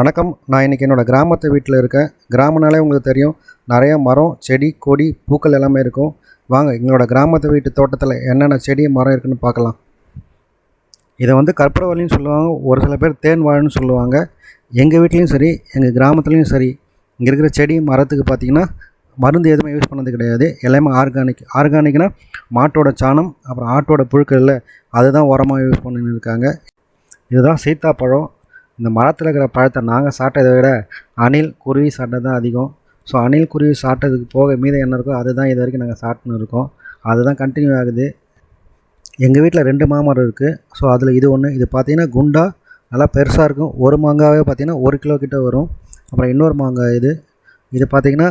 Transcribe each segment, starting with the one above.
வணக்கம். நான் இன்றைக்கி என்னோடய கிராமத்து வீட்டில் இருக்கேன். கிராமனாலே உங்களுக்கு தெரியும் நிறைய மரம் செடி கொடி பூக்கள் எல்லாமே இருக்கும். வாங்க எங்களோட கிராமத்து வீட்டு தோட்டத்தில் என்னென்ன செடி மரம் இருக்குன்னு பார்க்கலாம். இதை வந்து கற்பூரவல்லின்னு சொல்லுவாங்க. ஒரு சில பேர் தேன் வாழைன்னு சொல்லுவாங்க. எங்கள் வீட்லேயும் சரி எங்கள் கிராமத்துலேயும் சரி இங்கே இருக்கிற செடி மரத்துக்கு பார்த்திங்கன்னா மருந்து எதுவுமே யூஸ் பண்ணது கிடையாது. எல்லாமே ஆர்கானிக் ஆர்கானிக்னால் மாட்டோட சாணம் அப்புறம் ஆட்டோட புழுக்கள் இல்லை அதுதான் உரமாக யூஸ் பண்ணின்னு இருக்காங்க. இதுதான் சீத்தாப்பழம். இந்த மரத்தில் இருக்கிற பழத்தை நாங்கள் சாப்பிட்டதை விட அணில் குருவி சாப்பிட்டது தான் அதிகம். ஸோ அணில் குருவி சாப்பிட்டதுக்கு போக மீதம் என்ன இருக்கோ அதுதான் இது வரைக்கும் நாங்கள் சாப்பிட்டுன்னு இருக்கோம். அதுதான் கண்டினியூ ஆகுது. எங்கள் வீட்டில் ரெண்டு மாமரம் இருக்குது ஸோ அதில் இது ஒன்று இது பார்த்தீங்கன்னா குண்டா நல்லா பெருசாக இருக்கும். ஒரு மாங்காவே பார்த்தீங்கன்னா ஒரு கிலோ கிட்ட வரும். அப்புறம் இன்னொரு மாங்காய் இது. இது பார்த்தீங்கன்னா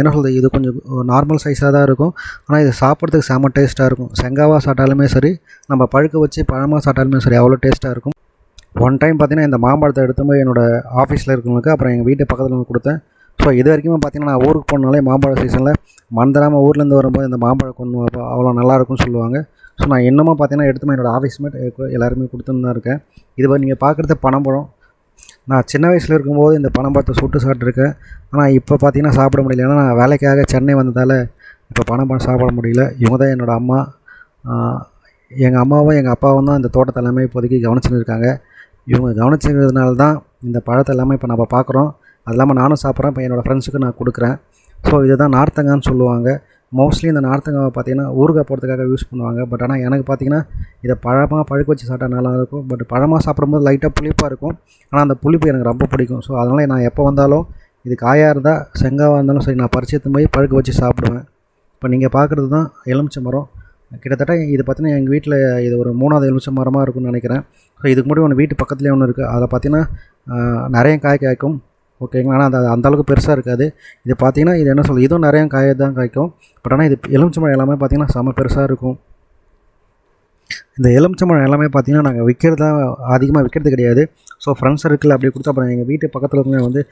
என்ன சொல்கிறது இது கொஞ்சம் நார்மல் சைஸாக தான் இருக்கும். ஆனால் இது சாப்பிட்றதுக்கு செம்ம டேஸ்ட்டாக இருக்கும். செங்காவாக சாப்பிட்டாலுமே சரி நம்ம பழுக்க வச்சு பழமாக சாப்பிட்டாலுமே சரி அவ்வளோ டேஸ்ட்டாக இருக்கும். ஒன் டைம் பார்த்தீங்கன்னா இந்த மாம்பழத்தை எடுத்து போய் என்னோடய ஆஃபீஸில் இருக்கவங்களுக்கு அப்புறம் எங்கள் வீட்டு பக்கத்தில் கொடுத்தேன். ஸோ இது வரைக்குமே பார்த்தீங்கன்னா நான் ஊருக்கு போனாலே மாம்பழ சீசனில் மந்தராமல் ஊர்லேருந்து வரும்போது இந்த மாம்பழம் கொண்டு அவ்வளோ நல்லாயிருக்கும்னு சொல்லுவாங்க. ஸோ நான் இன்னமும் பார்த்தீங்கன்னா எடுத்து போய் என்னோடய ஆஃபீஸ் மேட் எல்லாருமே கொடுத்துன்னு தான் இருக்கேன். இது நீங்கள் பார்க்குறது பனம்பழம் நான் சின்ன வயசில் இருக்கும்போது இந்த பனம்பழத்தை சுட்டு சாப்பிட்ருக்கேன் ஆனால் இப்போ பார்த்தீங்கன்னா சாப்பிட முடியல. ஏன்னா நான் வேலைக்காக சென்னை வந்ததால் இப்போ பனம்பழம் சாப்பிட முடியல. இவங்க தான் என்னோடய அம்மா எங்கள் அம்மாவும் எங்கள் அப்பாவும் தான் இந்த தோட்டத்தை எல்லாமே இப்போதைக்கு கவனிச்சுன்னு இருக்காங்க. இவங்க கவனிச்சுங்கிறதுனால தான் இந்த பழத்தை எல்லாமே இப்போ நம்ம பார்க்குறோம். அது இல்லாமல் நானும் சாப்பிட்றேன் இப்போ என்னோடய ஃப்ரெண்ட்ஸுக்கு நான் கொடுக்குறேன். ஸோ இதுதான் நார்த்தங்கான்னு சொல்லுவாங்க. மோஸ்ட்லி இந்த நார்த்தங்காவை பார்த்தீங்கன்னா ஊறுகாய் போடுறதுக்காக யூஸ் பண்ணுவாங்க. பட் ஆனால் எனக்கு பார்த்தீங்கன்னா இதை பழமாக பழுக்க வச்சு சாப்பிட்டா நல்லா இருக்கும். பட் பழமாக சாப்பிடும்போது லைட்டாக புளிப்பாக இருக்கும். ஆனால் அந்த புளிப்பு எனக்கு ரொம்ப பிடிக்கும். ஸோ அதனால் நான் எப்போ வந்தாலும் இது காயாக இருந்தால் செங்காவாக இருந்தாலும் சரி நான் பறிச்சு எடுத்துன்னு போய் பழுக்க வச்சு சாப்பிடுவேன். இப்போ நீங்கள் பார்க்குறது தான் எலுமிச்சை மரம். கிட்டத்தட்ட இது பார்த்தீங்கன்னா எங்கள் வீட்டில் இது ஒரு மூணாவது எலுமிச்சை மரமாக இருக்கும்னு நினைக்கிறேன். ஸோ இதுக்கு முன்னாடி ஒன்று வீட்டு பக்கத்துலேயே ஒன்று இருக்குது அதில் பார்த்தீங்கன்னா நிறைய காய் காய்க்கும். ஓகேங்களா ஆனால் அது அந்தளவுக்கு பெருசாக இருக்காது. இது பார்த்தீங்கன்னா இது என்ன சொல்லுது இதுவும் நிறைய காய் தான் காய்க்கும். பட் ஆனால் இது எலுமிச்சம்பழம் எல்லாமே பார்த்தீங்கன்னா செம பெருசாக இருக்கும். இந்த எலுமிச்சம்பழம் எல்லாமே பார்த்தீங்கன்னா நாங்கள் விற்கிறதா அதிகமாக விற்கிறது கிடையாது. ஸோ ஃப்ரெண்ட்ஸ் சர்க்கிள் அப்படி கொடுத்தா அப்புறம் எங்கள் வீட்டு பக்கத்தில் இருக்கவங்க வந்து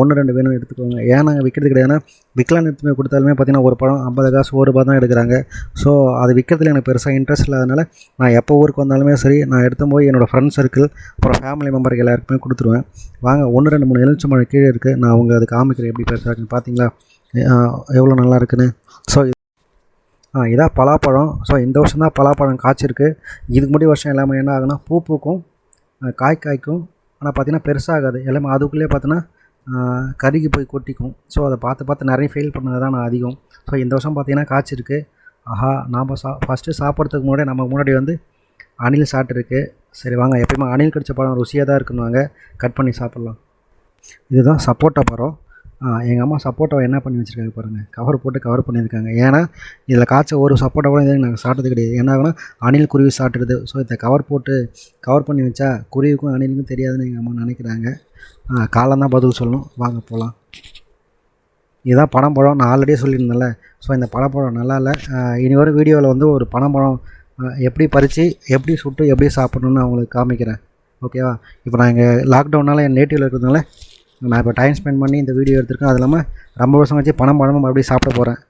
ஒன்று ரெண்டு வேணும் எடுத்துக்கோங்க. ஏன் நாங்கள் விற்கிறது கிடையாதுன்னா விற்கலான்னு எடுத்து போய் கொடுத்தாலுமே பார்த்தீங்கன்னா ஒரு பழம் ஐம்பது காசு ஒரு ரூபா தான் எடுக்கிறாங்க. ஸோ அது விற்கிறதுல எனக்கு பெருசாக இன்ட்ரெஸ்ட் இல்லாதனால நான் எப்போ ஊருக்கு வந்தாலுமே சரி நான் எடுத்து போய் என்னோடய ஃப்ரெண்ட்ஸ் சர்க்கிள் அப்புறம் ஃபேமிலி மெம்பருக்கு எல்லாருக்குமே கொடுத்துருவேன். வாங்க ஒன்று ரெண்டு மூணு எலுமிச்சம்பழம் கீழே இருக்குது நான் அவங்க அது காமிக்கிறேன் எப்படி பெருசாக இருக்குன்னு. பார்த்தீங்களா எவ்வளோ நல்லா இருக்குன்னு. ஸோ இதான் பலாப்பழம். ஸோ இந்த வருஷம் தான் பலாப்பழம் காய்ச்சிருக்கு. இதுக்கு முன்னாடி வருஷம் எல்லாமே என்ன ஆகுனா பூ பூக்கும் காய் காய்க்கும். ஆனால் பார்த்திங்கன்னா பெருசாகாது. எல்லாமே அதுக்குள்ளேயே பார்த்தீங்கன்னா கருகி போய் கொட்டிக்கும். ஸோ அதை பார்த்து பார்த்து நிறைய ஃபெயில் பண்ணது தான் நான் அதிகம். ஸோ இந்த வருஷம் பார்த்தீங்கன்னா காய்ச்சிருக்கு. ஆஹா நாம் சா ஃபஸ்ட்டு சாப்பிட்றதுக்கு முன்னாடி நம்ம முன்னாடி வந்து அணில் சாப்பிட்ருக்கு சரி வாங்க. எப்பயுமே அணில் கடித்த பழம் ருசியாக தான் இருக்குன்னு வாங்க கட் பண்ணி சாப்பிட்லாம். இதுதான் சப்போட்டா பழம். எங்கள் அம்மா சப்போட்டாவை என்ன பண்ணி வச்சுருக்காங்க பாருங்கள் கவர் போட்டு கவர் பண்ணியிருக்காங்க. ஏன்னா இதில் காய்ச்ச ஒரு சப்போட்டா கூட நாங்கள் சாப்பிட்டது கிடையாது. என்ன ஆகுனா அணில் குருவி சாப்பிட்றது ஸோ இதை கவர் போட்டு கவர் பண்ணி வச்சா குருவிக்கும் அணிலுக்கும் தெரியாதுன்னு எங்கள் அம்மா நினைக்கிறாங்க. காலம் தான் பதில் சொல்லணும். வாங்க போகலாம் இதுதான் பனம்பழம் நான் ஆல்ரெடியே சொல்லியிருந்தேன்ல. ஸோ இந்த பனம்பழம் நல்லா இல்லை. இனி வரும் வீடியோவில் வந்து ஒரு பனம்பழம் ஆஹ் எப்படி பறித்து எப்படி சுட்டு எப்படி சாப்பிட்ணுன்னு அவங்களுக்கு காமிக்கிறேன். ஓகேவா இப்போ நான் இங்கே லாக்டவுனால் என் நேட்டிவில் இருக்கிறதுனால நான் இப்போ டைம் ஸ்பெண்ட் பண்ணி இந்த வீடியோ எடுத்திருக்கேன். அது இல்லாமல் ரொம்ப வருஷம் வச்சு பனம்பழமும் மறுபடியும் சாப்பிட போகிறேன்